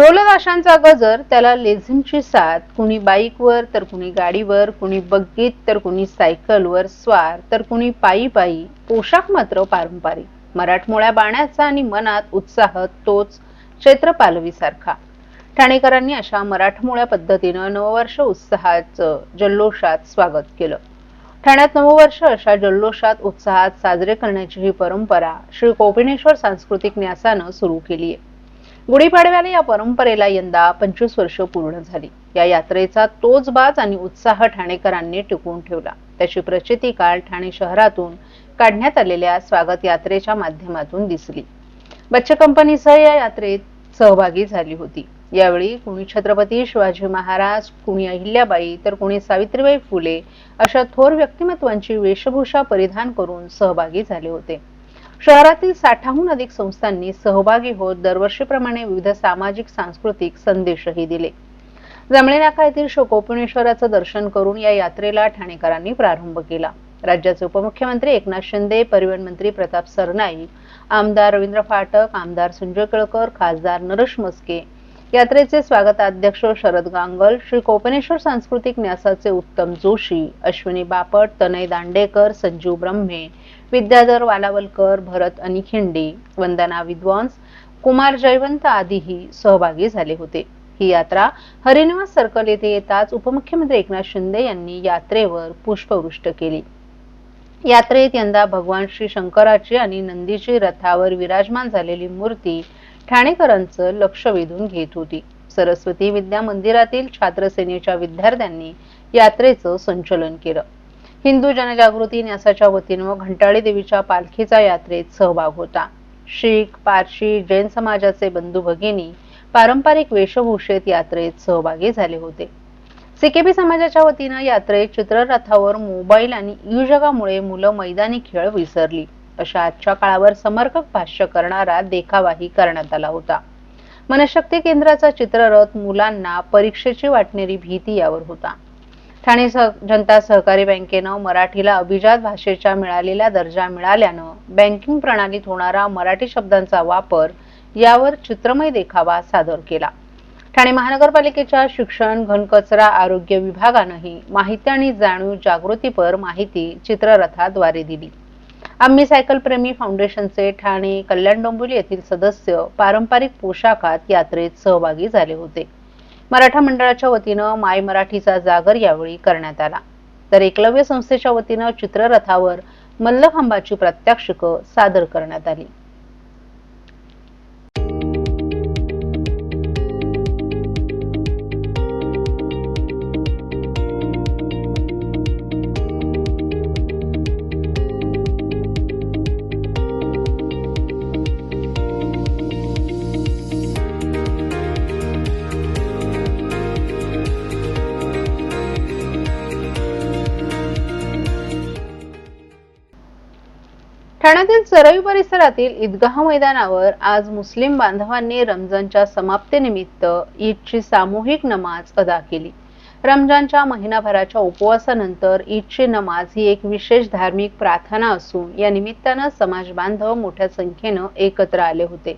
ढोलताशांचा गजर त्याला लेझिमची साथ कुणी बाईकवर तर कुणी गाडीवर कुणी बग्गीत तर कुणी सायकलवर स्वार तर कुणी पायी पायी पोशाख मात्र पारंपरिक. मराठमोळ्या बाण्याचा आणि मनात उत्साह तोच चैत्र पालवीसारखा ठाणेकरांनी अशा मराठमोळ्या पद्धतीनं नववर्ष उत्साहाचं जल्लोषात स्वागत केलं. ठाण्यात नववर्ष अशा जल्लोषात उत्साहात साजरे करण्याची ही परंपरा श्री कोपिनेश्वर सांस्कृतिक न्यासानं सुरू केली आहे गुढीपाडव्याला या परंपरेला यंदा पंचवीस वर्ष पूर्ण झाली. या यात्रेचा तोच बाज आणि उत्साह ठाणेकरांनी टिकवून ठेवला. त्याची प्रचिती काल ठाणे शहरातून काढण्यात आलेल्या स्वागत यात्रेच्या माध्यमातून दिसली. बच्चे कंपनीसह या यात्रेत सहभागी झाली होती. यावेळी कुणी छत्रपती शिवाजी महाराज कुणी अहिल्याबाई तर कुणी सावित्रीबाई फुले अशा थोर व्यक्तिमत्वांची वेशभूषा परिधान करून सहभागी झाले होते. शहरातील साठाहून अधिक संस्थांनी सहभागी होत दरवर्षीप्रमाणे विविध सामाजिक सांस्कृतिक संदेशही दिले. जमळे नाका येथील शोकोपणेश्वराचं दर्शन करून या यात्रेला ठाणेकरांनी प्रारंभ केला. राज्याचे उपमुख्यमंत्री एकनाथ शिंदे परिवहन मंत्री प्रताप सरनाई आमदार रवींद्र फाटक आमदार संजय केळकर खासदार नरेश मस्के यात्रेचे स्वागताध्यक्ष शरद गांगल श्री कोपनेश्वर सांस्कृतिक न्यासाचे उत्तम जोशी अश्विनी बापट तनय दांडेकर संजीव ब्रह्मे विद्याधर वालावलकर भरत अनिखिंडे वंदना विद्वांस कुमार जयवंत आदीही सहभागी झाले होते. ही यात्रा हरिनिवास सर्कल येथे येताच उपमुख्यमंत्री एकनाथ शिंदे यांनी यात्रेवर पुष्पवृष्ट केली. यात्रेत यंदा भगवान श्री शंकराची आणि नंदीची रथावर विराजमान झालेली मूर्ती ठाणेकरांचं लक्ष वेधून घेत होती. सरस्वती विद्या मंदिरातील छात्रसेनेच्या विद्यार्थ्यांनी यात्रेचं संचलन केलं. हिंदू जनजागृती न्यासाच्या वतीनं घंटाळी देवीच्या पालखीचा यात्रेत सहभाग होता. शीख पारशी जैन समाजाचे बंधू भगिनी पारंपरिक वेशभूषेत यात्रेत सहभागी झाले होते. सीकेबी समाजाच्या वतीनं यात्रेत चित्ररथावर मोबाईल आणि ई जगामुळे मुलं मैदानी खेळ विसरली. अशा आजच्या काळावर समर्पक भाष्य करणारा देखावाही करण्यात आला होता. मनशक्ती केंद्राचा चित्ररथ मुलांना परीक्षेची वाटणारी भीती यावर होता. ठाणे सह जनता सहकारी बँकेनं मराठीला अभिजात भाषेच्या मिळालेला दर्जा मिळाल्यानं बँकिंग प्रणालीत होणारा मराठी शब्दांचा वापर यावर चित्रमय देखावा सादर केला. ठाणे महानगरपालिकेच्या शिक्षण घनकचरा आरोग्य विभागानंही माहिती आणि जाणीव जागृतीपर माहिती चित्ररथाद्वारे दिली. आम्ही सायकल प्रेमी फाउंडेशनचे ठाणे कल्याण डोंबिवली येथील सदस्य पारंपरिक पोशाखात यात्रेत सहभागी झाले होते. मराठा मंडळाच्या वतीनं माय मराठीचा जागर यावेळी करण्यात आला. तर एकलव्य संस्थेच्या वतीनं चित्ररथावर मल्लखांबाची प्रात्यक्षिकं सादर करण्यात आली. ठाण्यातील सरई परिसरातील ईदगाह मैदानावर आज मुस्लिम बांधवांनी रमजानच्या समाप्तीनिमित्त ईदची सामूहिक नमाज अदा केली. रमजानच्या महिनाभराच्या उपवासानंतर ईदची नमाज ही एक विशेष धार्मिक प्रार्थना असून या निमित्तानं समाज बांधव मोठ्या संख्येनं एकत्र आले होते.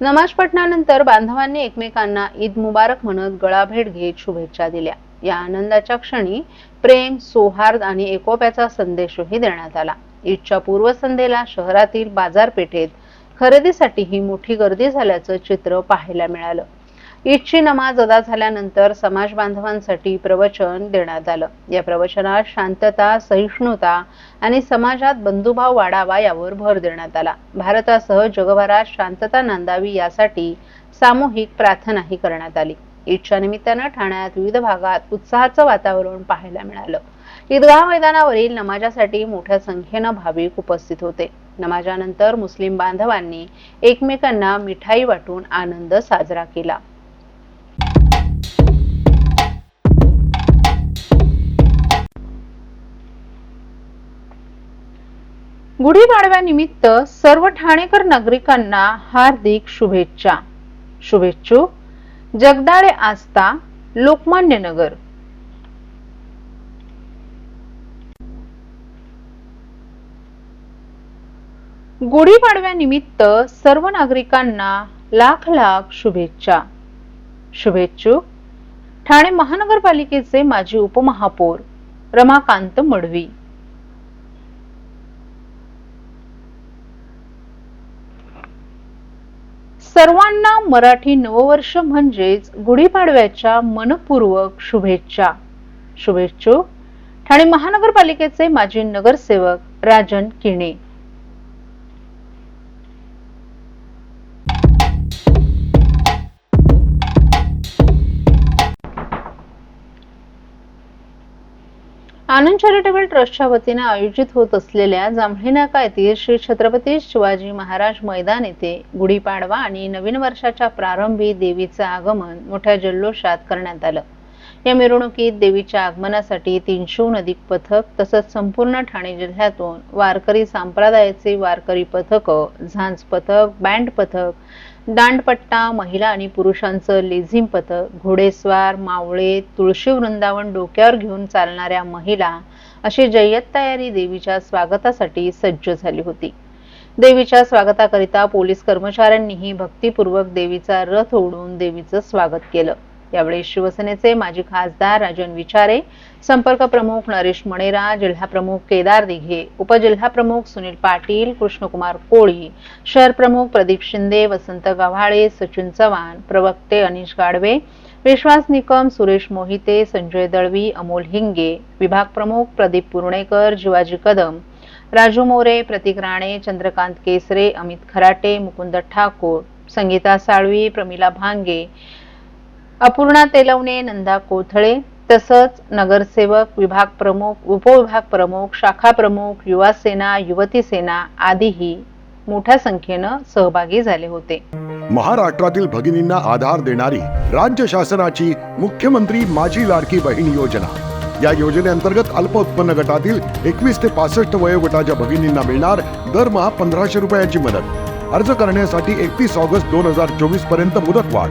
नमाज पठणानंतर बांधवांनी एकमेकांना ईद मुबारक म्हणत गळाभेट घेत शुभेच्छा दिल्या. या आनंदाच्या क्षणी प्रेम सौहार्द आणि एकोप्याचा संदेशही देण्यात आला. ईदच्या पूर्वसंध्येला शहरातील बाजारपेठेत खरेदीसाठी ही मोठी गर्दी झाल्याचं चित्र पाहायला मिळालं. ईदची नमाज अदा झाल्यानंतर समाज बांधवांसाठी प्रवचन देण्यात आलं. या प्रवचनात शांतता सहिष्णुता आणि समाजात बंधुभाव वाढावा यावर भर देण्यात आला. भारतासह जगभरात शांतता नांदावी यासाठी सामूहिक प्रार्थनाही करण्यात आली. ईदच्या निमित्तानं ठाण्यात विविध भागात उत्साहाचं वातावरण पाहायला मिळालं. ईदगाह मैदानावरील नमाजासाठी मोठ्या संख्येनं भाविक उपस्थित होते. नमाजानंतर मुस्लिम बांधवांनी एकमेकांना मिठाई वाटून आनंद साजरा केला. गुढीपाडव्यानिमित्त सर्व ठाणेकर नागरिकांना हार्दिक शुभेच्छा. शुभेच्छुक. जगदाळे आस्था लोकमान्य नगर. गुढीपाडव्यानिमित्त सर्व नागरिकांना लाख लाख शुभेच्छा. शुभेच्छुक. ठाणे महानगरपालिकेचे माजी उपमहापौर रमाकांत मडवी. सर्वांना मराठी नववर्ष म्हणजेच गुढीपाडव्याच्या मनपूर्वक शुभेच्छा. शुभेच्छुक ठाणे महानगरपालिकेचे माजी नगरसेवक राजन किणे. आनंद चॅरिटेबल ट्रस्टच्या वतीने आयोजित होत असलेल्या जांभळी नाका येथील श्री छत्रपती शिवाजी महाराज मैदान येथे गुढीपाडवा आणि नवीन वर्षाच्या प्रारंभी देवीचं आगमन मोठ्या जल्लोषात करण्यात आलं. या मिरवणुकीत देवीच्या आगमनासाठी तीनशेहून अधिक पथक तसंच संपूर्ण ठाणे जिल्ह्यातून वारकरी संप्रदायाचे वारकरी पथक झांज पथक बँड पथक दांडपट्टा महिला आणि पुरुषांचं लेझिम पथक घोडेस्वार मावळे तुळशी वृंदावन डोक्यावर घेऊन चालणाऱ्या महिला अशी जय्यत तयारी देवीच्या स्वागतासाठी सज्ज झाली होती. देवीच्या स्वागताकरिता पोलीस कर्मचाऱ्यांनीही भक्तिपूर्वक देवीचा रथ ओढून देवीचं स्वागत केलं. यावेळी शिवसेनेचे माजी खासदार राजन विचारे संपर्क प्रमुख नरेश मणेरा जिल्हा प्रमुख केदार दिघे उपजिल्हा प्रमुख सुनील पाटील कृष्णकुमार कोळी शहर प्रमुख प्रदीप शिंदे वसंत गव्हाळे सचिन चव्हाण प्रवक्ते अनिश गाडवे विश्वास निकम सुरेश मोहिते संजय दळवी अमोल हिंगे विभाग प्रमुख प्रदीप पुर्णेकर जिवाजी कदम राजू मोरे प्रतीक राणे चंद्रकांत केसरे अमित खराटे मुकुंद ठाकूर संगीता साळवी प्रमिला भांगे अपूर्णा तेलवणे नंदा कोथळे तसंच नगरसेवक विभाग प्रमुख उपविभाग प्रमुख शाखा प्रमुख युवा सेना युवती सेना आदीही मोठ्या संख्येनं सहभागी झाले होते. महाराष्ट्रातील भगिनींना आधार देणारी राज्य शासनाची मुख्यमंत्री माझी लाडकी बहीण योजना. या योजनेअंतर्गत अल्प उत्पन्न गटातील एकवीस ते पासष्ट वयोगटाच्या भगिनींना मिळणार दरमहा पंधराशे रुपयाची मदत. अर्ज करण्यासाठी एकतीस ऑगस्ट दोन हजार चोवीसपर्यंत मुदतवाढ.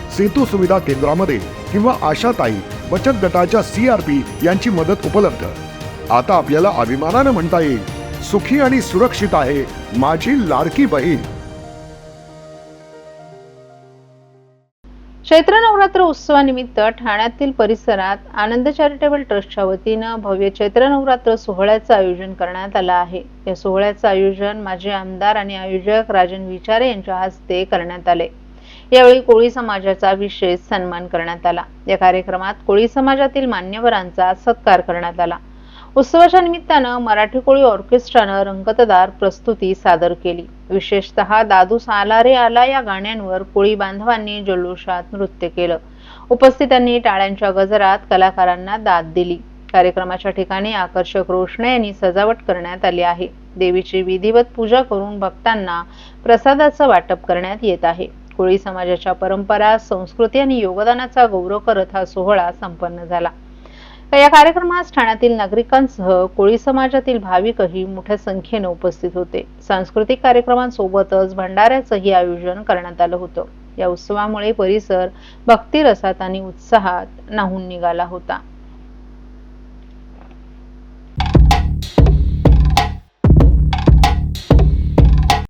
सेतू सुविधा केंद्रामध्ये किंवा आशाताई बचत गटाच्या सीआरपी यांची मदत उपलब्ध. आता आपल्याला अभिमानानं म्हणता येईल सुखी आणि सुरक्षित आहे माझी लाडकी बहीण. चैत्र नवरात्र उत्सवानिमित्त ठाण्यातील परिसरात आनंद चॅरिटेबल ट्रस्टच्या वतीनं भव्य चैत्र नवरात्र सोहळ्याचं आयोजन करण्यात आलं आहे. या सोहळ्याचं आयोजन माजी आमदार आणि आयोजक राजन विचारे यांच्या हस्ते करण्यात आले. यावेळी कोळी समाजाचा विशेष सन्मान करण्यात आला. या कार्यक्रमात कोळी समाजातील मान्यवरांचा सत्कार करण्यात आला. उत्सवाच्या निमित्तानं मराठी कोळी ऑर्केस्ट्रानं रंगतदार प्रस्तुती सादर केली. विशेषतः दादू साला रे आला या गाण्यांवर कोळी बांधवांनी जल्लोषात नृत्य केलं. उपस्थितांनी टाळ्यांच्या गजरात कलाकारांना दाद दिली. कार्यक्रमाच्या ठिकाणी आकर्षक रोषणे यांनी सजावट करण्यात आली आहे. देवीची विधिवत पूजा करून भक्तांना प्रसादाचं वाटप करण्यात येत आहे. कोळी समाजाच्या परंपरा संस्कृती आणि योगदानाचा गौरव करत हा सोहळा संपन्न झाला. या कार्यक्रमास ठाण्यातील नागरिकांसह कोळी समाजातील भाविकही मोठ्या संख्येने उपस्थित होते. सांस्कृतिक कार्यक्रमांसोबतच भंडाऱ्याचंही आयोजन करण्यात आलं होतं. या उत्सवामुळे परिसर भक्तिरसात आणि उत्साहात नाहून निघाला होता.